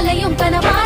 ఆలయం కనపా